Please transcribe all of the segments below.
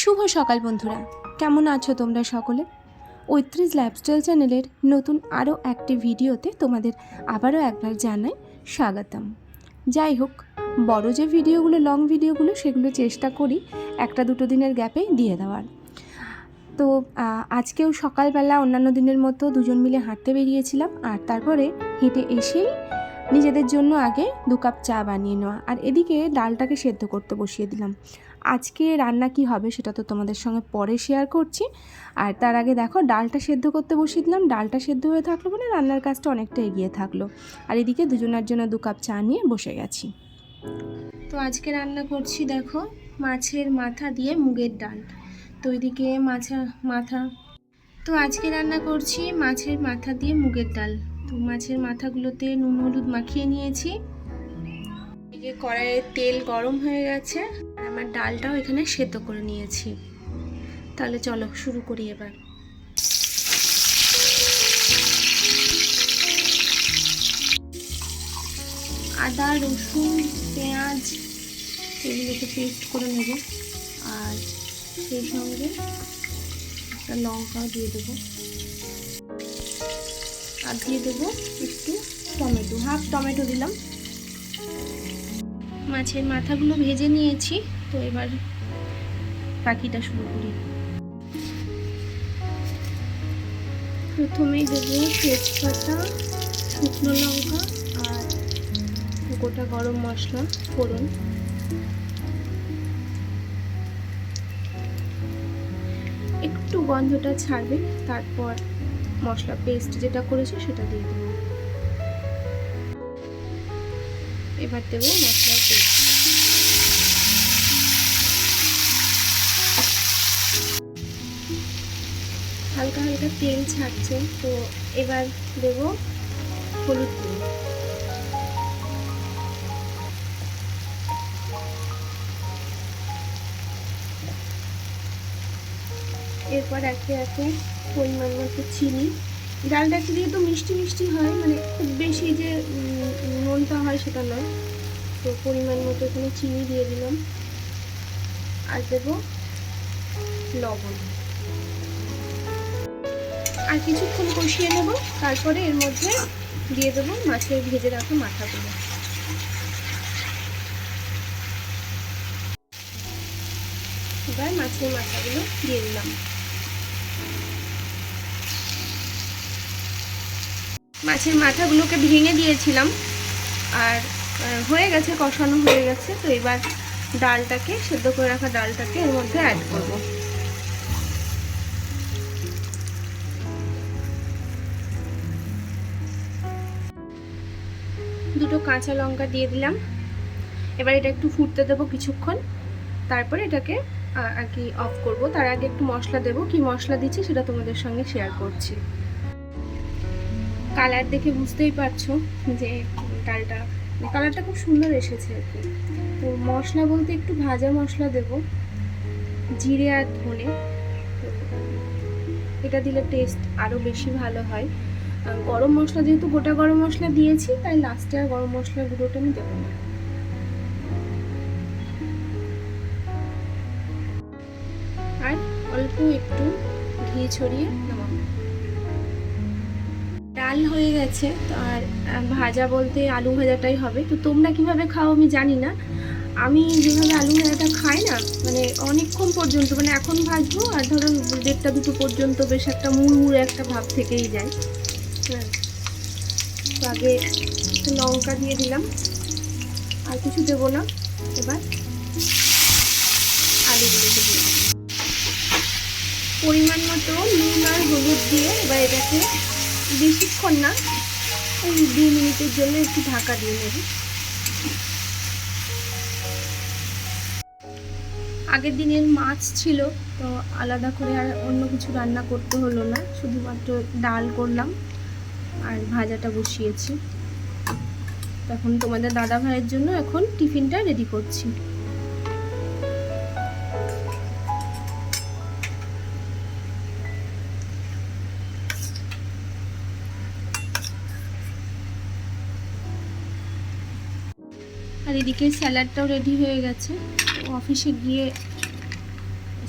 শুভ সকাল বন্ধুরা। কেমন আছো তোমরা সকলে? ঐত্রিশ লাইফস্টাইল চ্যানেলের নতুন আরও একটি ভিডিওতে তোমাদের আবারও একবার জানাই স্বাগতম। যাই হোক, বড় যে ভিডিওগুলো লং ভিডিওগুলো, সেগুলো চেষ্টা করি একটা দুটো দিনের গ্যাপে দিয়ে দেওয়ার। তো আজকেও সকালবেলা অন্যান্য দিনের মতো দুজন মিলে হাঁটতে বেরিয়েছিলাম আর তারপরে হেঁটে এসেই নিজেদের জন্য আগে দু কাপ চা বানিয়ে নেওয়া। আর এদিকে ডালটাকে সেদ্ধ করতে বসিয়ে দিলাম। আজকে রান্না কি হবে সেটা তো তোমাদের সঙ্গে পরে শেয়ার করছি। আর তার আগে দেখো, ডালটা সেদ্ধ করতে বসিয়ে দিলাম। ডালটা সেদ্ধ হয়ে থাকল মানে রান্নার কাজটা অনেকটা এগিয়ে থাকল। আর এদিকে দুজনের জন্য দু কাপ চা নিয়ে বসে গেছি। তো আজকে রান্না করছি দেখো, মাছের মাথা দিয়ে মুগের ডাল। তো এদিকে মাছা, মাথা। তো আজকে রান্না করছি মাছের মাথা দিয়ে মুগের ডাল। তো মাছের মাথাগুলোতে নুন, হলুদ মাখিয়ে নিয়েছি। এদিকে কড়াইয়ে তেল গরম হয়ে গেছে, আর আমার ডালটাও এখানে সেদ্ধ করে নিয়েছি। তাহলে চলো, শুরু করি এবার। আদা, রসুন, পেঁয়াজ, এগুলোকে পেস্ট করে নেব। আর সেই সঙ্গে একটা লঙ্কাও দিয়ে দেবো। আর দিয়ে দেবো একটু টমেটো, হাফ টমেটো দিলাম। মাছের মাথাগুলো ভেজে নিয়েছি, তো এবার পাখিটা শুরু করি। প্রথমে দেবো তেজপাতা, শুকনো লঙ্কা আর গোটা গরম মশলা, ফোড়ন। একটু গন্ধটা ছাড়বে, তারপর মশলা পেস্ট যেটা করেছি সেটা দিয়ে দেবো। এবার দেবো মশলার পেস্ট হালকা হালকা তেল ছাড়ছে, তো এবার দেব হলুদ গুঁড়ো। এরপর একে একে পরিমাণ মতো চিনি। ডালটা একটু যেহেতু মিষ্টি মিষ্টি হয় মানে খুব বেশি যে নোনতা হয় সেটা নয়। তো পরিমাণ মতো এখানে চিনি দিয়ে দিলাম। আর দেবো লবণ। আর কিছুক্ষণ কষিয়ে নেব। তারপরে এর মধ্যে দিয়ে দেবো মাছের ভেজে রাখা মাথাগুলো। এবার মাছের মাথাগুলো দিয়ে দিলাম। মাছের মাথাগুলোকে ভেঙে দিয়েছিলাম। আর হয়ে গেছে, কষানো হয়ে গেছে। তো এবার ডালটাকে, সেদ্ধ করে রাখা ডালটাকে এর মধ্যে অ্যাড করব। দুটো কাঁচা লঙ্কা দিয়ে দিলাম। এবার এটা একটু ফুটতে দেবো কিছুক্ষণ। তারপরে এটাকে আর কি অফ করব। তার আগে একটু মশলা দেবো। কি মশলা দিচ্ছি সেটা তোমাদের সঙ্গে শেয়ার করছি। কালার দেখে বুঝতেই পারছ যে ডালটা কালারটা খুব সুন্দর এসেছে আর কি। তো মশলা বলতে একটু ভাজা মশলা দেব, জিরে আর ধনে। এটা দিলে টেস্ট আরও বেশি ভালো হয়। গরম মশলা যেহেতু গোটা গরম মশলা দিয়েছি, তাই লাস্টে আর গরম মশলা গুঁড়োটা আমি দেবো না। আর অল্প একটু ঘি ছড়িয়ে নামাবো। ডাল হয়ে গেছে আর ভাজা বলতে আলু ভাজাটাই হবে। তো তোমরা কীভাবে খাও আমি জানি না। আমি যেভাবে আলু ভাজাটা খাই না মানে অনেকক্ষণ পর্যন্ত মানে এখন ভাজবো আর ধরো দেড়টা দুটো পর্যন্ত বেশ একটা মুড়মুড়ে একটা ভাব থেকেই যায়। হ্যাঁ। আগে লঙ্কা দিয়ে দিলাম, আর কিছু দেবো না, এবার আলুগুলোকে দিয়ে পরিমাণ মতো নুন আর হলুদ দিয়ে এবার এটাকে বেশিক্ষণ না, ওই দু মিনিটের জন্য একটু ঢাকা দিয়ে নেব। আগের দিনের মাছ ছিল, তো আলাদা করে আর অন্য কিছু রান্না করতে হলো না, শুধুমাত্র ডাল করলাম আর ভাজাটা বসিয়েছি। এখন তোমাদের দাদা ভাইয়ের জন্য এখন টিফিনটা রেডি করছি। আর এদিকে স্যালাডটাও রেডি হয়ে গেছে। অফিসে গিয়ে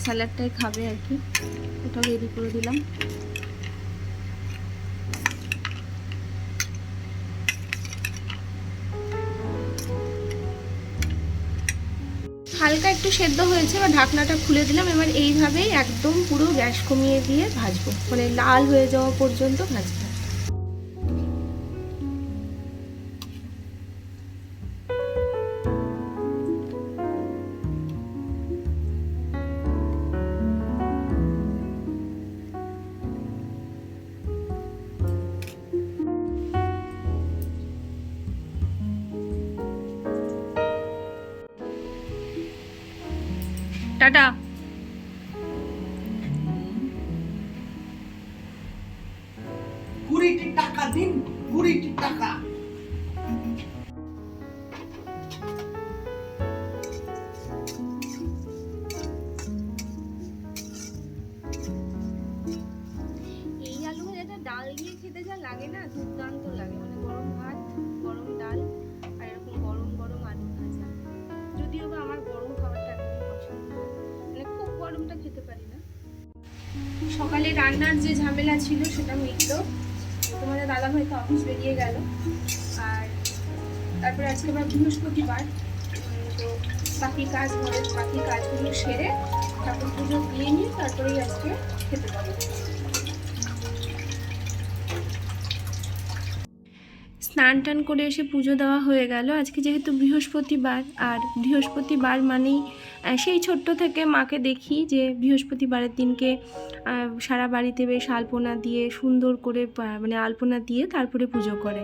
স্যালাডটাই খাবে আর কি। ওটাও রেডি করে দিলাম। হালকা একটু সেদ্ধ হয়েছে বা ঢাকনাটা খুলে দিলাম। এবার এইভাবেই একদম পুরো গ্যাস কমিয়ে দিয়ে ভাজবো। মানে লাল হয়ে যাওয়া পর্যন্ত ভাজবো। টাটা। কুড়িটি টাকা দিন কুড়িটি টাকা। এই আলু ভাজাটা ডাল দিয়ে খেতে যা লাগে না দুর্দান্ত লাগে। মানে গরম ভাত গরম ডাল। গরমটা খেতে পারি না। সকালে রান্নার যে ঝামেলা ছিল সেটা মিটলো। তোমাদের দাদা ভাই তো অফিস বেরিয়ে গেল। আর তারপরে আজকে আবার বৃহস্পতিবার। তো বাকি কাজ ঘরের বাকি কাজগুলো সেরে ঠাকুর পুজো দিয়ে নিয়ে তারপরেই আজকে খেতে পারব। স্নান টান করে এসে পুজো দেওয়া হয়ে গেল। আজকে যেহেতু বৃহস্পতিবার, আর বৃহস্পতিবার মানেই সেই ছোট্ট থেকে মাকে দেখি যে বৃহস্পতিবারের দিনকে সারা বাড়িতে বেশ আলপনা দিয়ে সুন্দর করে মানে আলপনা দিয়ে তারপরে পুজো করে।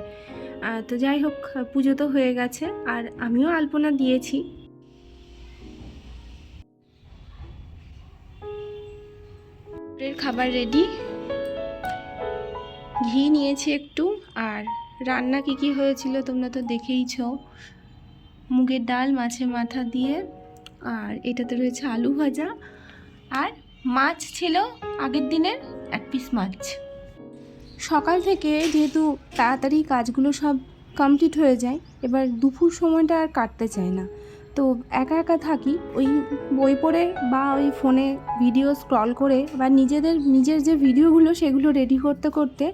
তো যাই হোক, পুজো তো হয়ে গেছে, আর আমিও আলপনা দিয়েছি। খাবার রেডি। ঘি নিয়েছি একটু, আর রান্না কি কি হয়েছিল তোমরা তো দেখেইছ। মুগের ডাল, মাছের মাথা দিয়ে, আর এটাতে রয়েছে আলু ভাজা, আর মাছ ছিল আগের দিনের এক পিস মাছ। সকাল থেকে যেহেতু তাড়াতাড়ি কাজগুলো সব কমপ্লিট হয়ে যায়, এবার দুপুর সময়টা আর কাটতে চায় না। তো একা একা থাকি, ওই বই পড়ে বা ওই ফোনে ভিডিও স্ক্রল করে বা নিজেদের, নিজের যে ভিডিওগুলো সেগুলো রেডি করতে করতে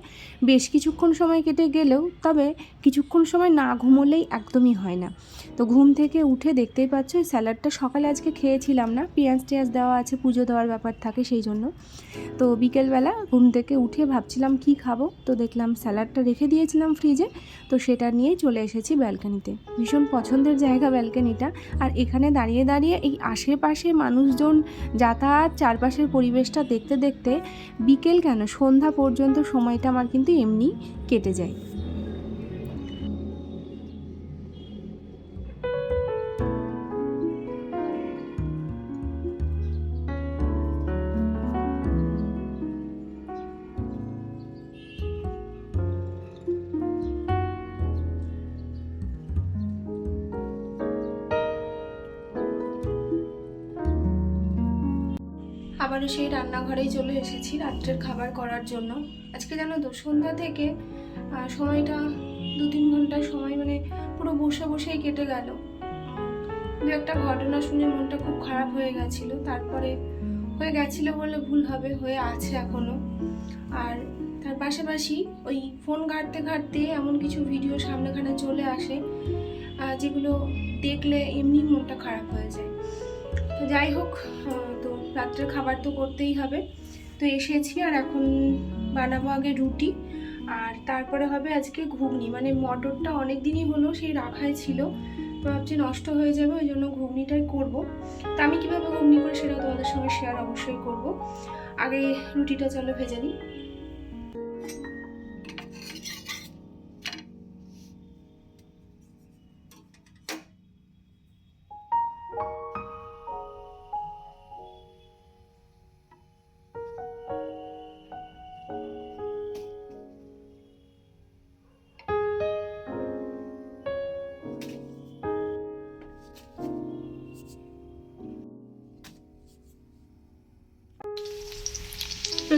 বেশ কিছুক্ষণ সময় কেটে গেলেও তবে কিছুক্ষণ সময় না ঘুমোলেই একদমই হয় না। তো ঘুম থেকে উঠে দেখতেই পাচ্ছ, ওই স্যালাডটা সকালে আজকে খেয়েছিলাম না, পেঁয়াজ টেয়াজ দেওয়া আছে, পুজো দেওয়ার ব্যাপার থাকে সেই জন্য। তো বিকেলবেলা ঘুম থেকে উঠে ভাবছিলাম কি খাব, তো দেখলাম স্যালাডটা রেখে দিয়েছিলাম ফ্রিজে তো সেটা নিয়ে চলে এসেছি ব্যালকানিতে ভীষণ পছন্দের জায়গা ব্যালকানিটা আর এখানে দাঁড়িয়ে দাঁড়িয়ে এই আশেপাশে মানুষজন যাতায়াত চারপাশের পরিবেশটা দেখতে দেখতে বিকেল কেন? সন্ধ্যা পর্যন্ত সময়টা আমার কিন্তু এমনি কেটে যায়। আবারও সেই রান্নাঘরেই চলে এসেছি রাত্রের খাবার করার জন্য। আজকে জানো তো সন্ধ্যা থেকে সময়টা দু তিন ঘণ্টা সময় মানে পুরো বসে বসেই কেটে গেল। দু একটা ঘটনা শুনে মনটা খুব খারাপ হয়ে গেছিল। তারপরে হয়ে গেছিল বলে ভুল হবে, হয়ে আছে এখনও। আর তার পাশাপাশি ওই ফোন ঘাঁটতে ঘাঁটতে এমন কিছু ভিডিও সামনেখানে চলে আসে যেগুলো দেখলে এমনি মনটা খারাপ হয়ে যায়। তো যাই হোক তো রাত্রের খাবার তো করতেই হবে। তো এসেছি আর এখন বানাবো আগে রুটি। আর তারপরে হবে আজকে ঘুগনি। মানে মটরটা অনেক দিনই হলো সেই রাখাই ছিল। তো ভাবছি নষ্ট হয়ে যাবে, ওই জন্য ঘুগনিটাই করব। তা আমি কীভাবে ঘুগনি করি সেটাও তোমাদের সঙ্গে শেয়ার অবশ্যই করব। আগে রুটিটা চলো ভেজে নিই।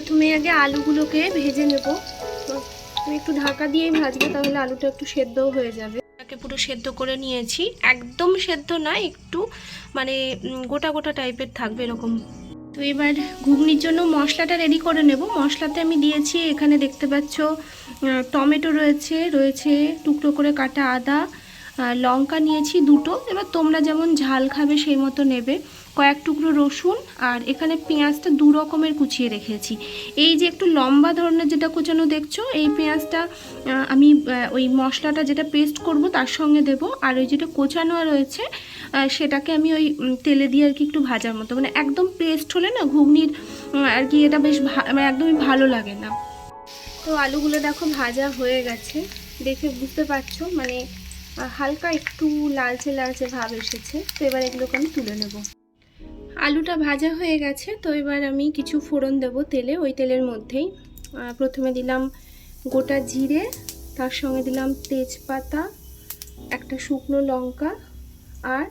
প্রথমে আগে আলুগুলোকে ভেজে নেব। একটু ঢাকা দিয়েই ভাজবো, তাহলে আলুটা একটু সেদ্ধও হয়ে যাবে। এটাকে পুরো সেদ্ধ করে নিয়েছি। একদম সেদ্ধ না, একটু মানে গোটা গোটা টাইপের থাকবে এরকম। তো এবার ঘুগনির জন্য মশলাটা রেডি করে নেব। মশলাতে আমি দিয়েছি এখানে দেখতে পাচ্ছ টমেটো রয়েছে রয়েছে টুকরো করে কাটা আদা লঙ্কা নিয়েছি দুটো। এবার তোমরা যেমন ঝাল খাবে সেই মতো নেবে। কয়েক টুকরো রসুন আর এখানে পেঁয়াজটা দু রকমের কুচিয়ে রেখেছি। এই যে একটু লম্বা ধরনের যেটা কুচানো দেখছ, এই পেঁয়াজটা আমি ওই মশলাটা যেটা পেস্ট করব তার সঙ্গে দেব। আর ওই যেটা কোচানো রয়েছে সেটাকে আমি ওই তেলে দিয়ে আর কি একটু ভাজার মতো। মানে একদম পেস্ট হলে না ঘুগনির আর কি এটা বেশ মানে একদমই ভালো লাগে না। তো আলুগুলো দেখো ভাজা হয়ে গেছে। দেখে বুঝতে পারছ মানে হালকা একটু লালচে লালচে ভাব এসেছে। তো এবার এগুলোকে আমি তুলে নেব। আলুটা ভাজা হয়ে গেছে, তো এবার আমি কিছু ফোড়ন দেব তেলে, ওই তেলের মধ্যেই। প্রথমে দিলাম গোটা জিরে, তার সঙ্গে দিলাম তেজপাতা, একটা শুকনো লঙ্কা আর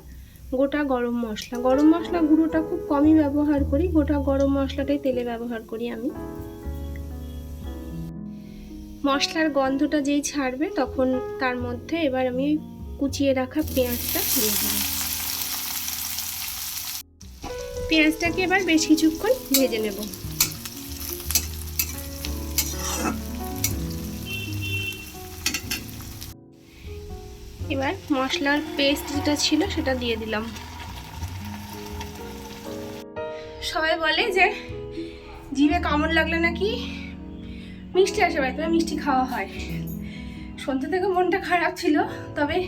গোটা গরম মশলা। গরম মশলা গুঁড়োটা খুব কমই ব্যবহার করি, গোটা গরম মশলাটাই তেলে ব্যবহার করি আমি। মশলার গন্ধটা যেই ছাড়বে, তখন তার মধ্যে এবার আমি কুচিয়ে রাখা পেঁয়াজটা দিয়ে দেবো পেঁয়াজটাকে এবার বেশ কিছুক্ষণ ভেজে নেব। এবার মশলার পেস্ট যেটা ছিল সেটা দিয়ে দিলাম। সবাই বলে যে জিভে কামড় লাগলে নাকি মিষ্টি আসে বাড়িতে মিষ্টি খাওয়া হয়। সন্ধ্যে থেকে মনটা খারাপ ছিল, তবে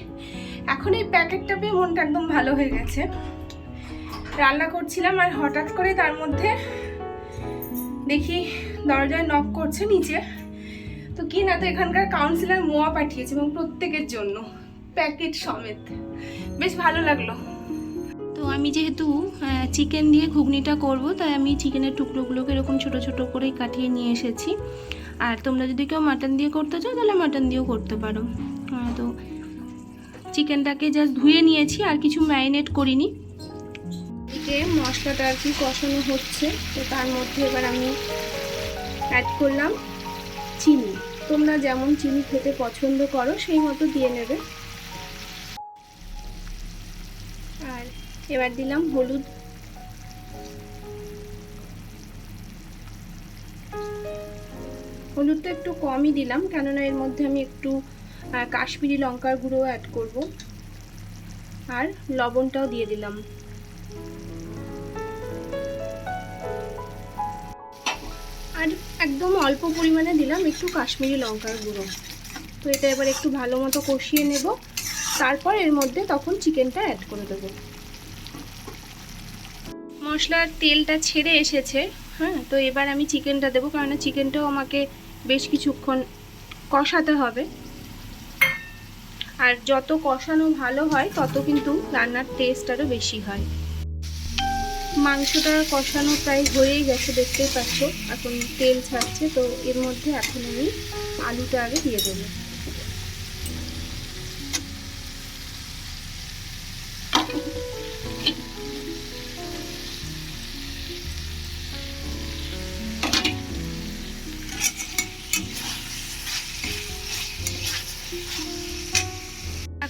এখন এই প্যাকেটটা পেয়ে মনটা একদম ভালো হয়ে গেছে। রান্না করছিলাম আর হঠাৎ করে তার মধ্যে দেখি দরজায় নক করছে নিচে। তো কি না, তো এখানকার কাউন্সিলর মোয়া পাঠিয়েছে এবং প্রত্যেকের জন্য প্যাকেট সমেত। বেশ ভালো লাগল। তো আমি যেহেতু চিকেন দিয়ে ঘুগনিটা করব, তাই আমি চিকেনের টুকরোগুলোকে এরকম ছোট ছোট করেই কাটিয়ে নিয়ে এসেছি। আর তোমরা যদি কেউ মাটন দিয়ে করতে চাও, তাহলে মাটন দিয়েও করতে পারো। তো চিকেনটাকে জাস্ট ধুয়ে নিয়েছি, আর কিছু ম্যারিনেট করিনি। এদিকে মশলাটা আর কি কষানো হচ্ছে, তো তার মধ্যে এবার আমি অ্যাড করলাম চিনি। তোমরা যেমন চিনি খেতে পছন্দ করো, সেই মতো দিয়ে নেবে। আর এবার দিলাম হলুদ। হলুদটা একটু কমই দিলাম, কেননা এর মধ্যে আমি একটু কাশ্মীরি লঙ্কার গুঁড়ো অ্যাড করব। আর লবণটাও দিয়ে দিলাম। একদম অল্প পরিমাণে দিলাম একটু কাশ্মীরি লঙ্কার গুঁড়ো। তো এটা এবার একটু ভালো মতো কষিয়ে নেব। তারপর এর মধ্যে তখন চিকেনটা অ্যাড করে দেবো। মশলার তেলটা ছেড়ে এসেছে হ্যাঁ? তো এবার আমি চিকেনটা দেবো কারণ চিকেনটাও আমাকে বেশ কিছুক্ষণ কষাতে হবে। আর যত কষানো ভালো হয়, তত কিন্তু রান্নার টেস্ট আরও বেশি হয়। মাংসটা কষানো প্রায় হয়েই গেছে, দেখতেই পাচ্ছ। এখন তেল ছাড়ছে, তো এর মধ্যে এখন আমি আলুটা আগে দিয়ে দেবো।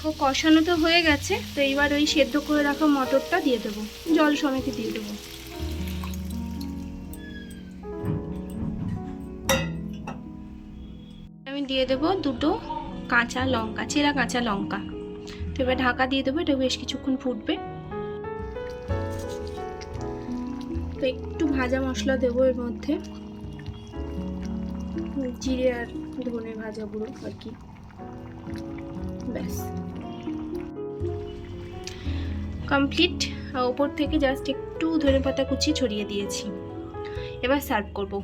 দেখো কষানো তো হয়ে গেছে, তো এইবার ওই সেদ্ধ করে রাখা মটরটা দিয়ে দেবো। জল সমেত দিয়ে দেবো। আমি দিয়ে দেবো দুটো কাঁচা লঙ্কা, চেরা কাঁচা লঙ্কা। তো এবার ঢাকা দিয়ে দেবো, এটা বেশ কিছুক্ষণ ফুটবে। তো একটু ভাজা মশলা দেবো এর মধ্যে। জিরে আর ধনে ভাজা গুঁড়ো আর কি। ব্যাস। কমপ্লিট ওপর থেকে জাস্ট একটু ধনে পাতা কুচি ছড়িয়ে দিয়েছি। এবার সার্ভ করব।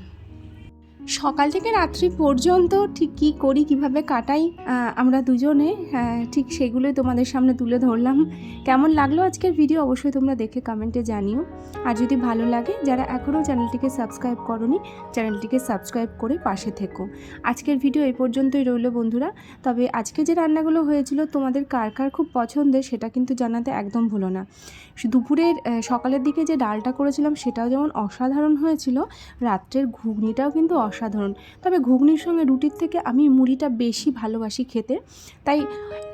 সকাল থেকে রাত্রি পর্যন্ত ঠিক কী করি, কীভাবে কাটাই আমরা দুজনে ঠিক সেগুলোই তোমাদের সামনে তুলে ধরলাম। কেমন লাগল আজকের ভিডিও অবশ্যই তোমরা দেখে কমেন্টে জানিও। আর যদি ভালো লাগে, যারা এখনও চ্যানেলটিকে সাবস্ক্রাইব করনি, চ্যানেলটিকে সাবস্ক্রাইব করে পাশে থেকো। আজকের ভিডিও এই পর্যন্তই রইল বন্ধুরা। তবে আজকে যে রান্নাগুলো হয়েছিল, তোমাদের কার কার খুব পছন্দের সেটা কিন্তু জানাতে একদম ভুলো না। দুপুরের সকালের দিকে যে ডালটা করেছিলাম, সেটাও যেমন অসাধারণ হয়েছিল, রাত্রের ঘুগনিটাও কিন্তু অসাধারণ। তবে ঘুগনির সঙ্গে রুটির থেকে আমি মুড়িটা বেশি ভালোবাসি খেতে। তাই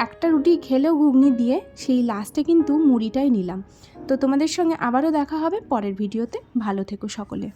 একটা রুটি খেলেও ঘুগনি দিয়ে সেই লাস্টে কিন্তু মুড়িটাই নিলাম। তো তোমাদের সঙ্গে আবারও দেখা হবে পরের ভিডিওতে ভালো থেকো সকলে।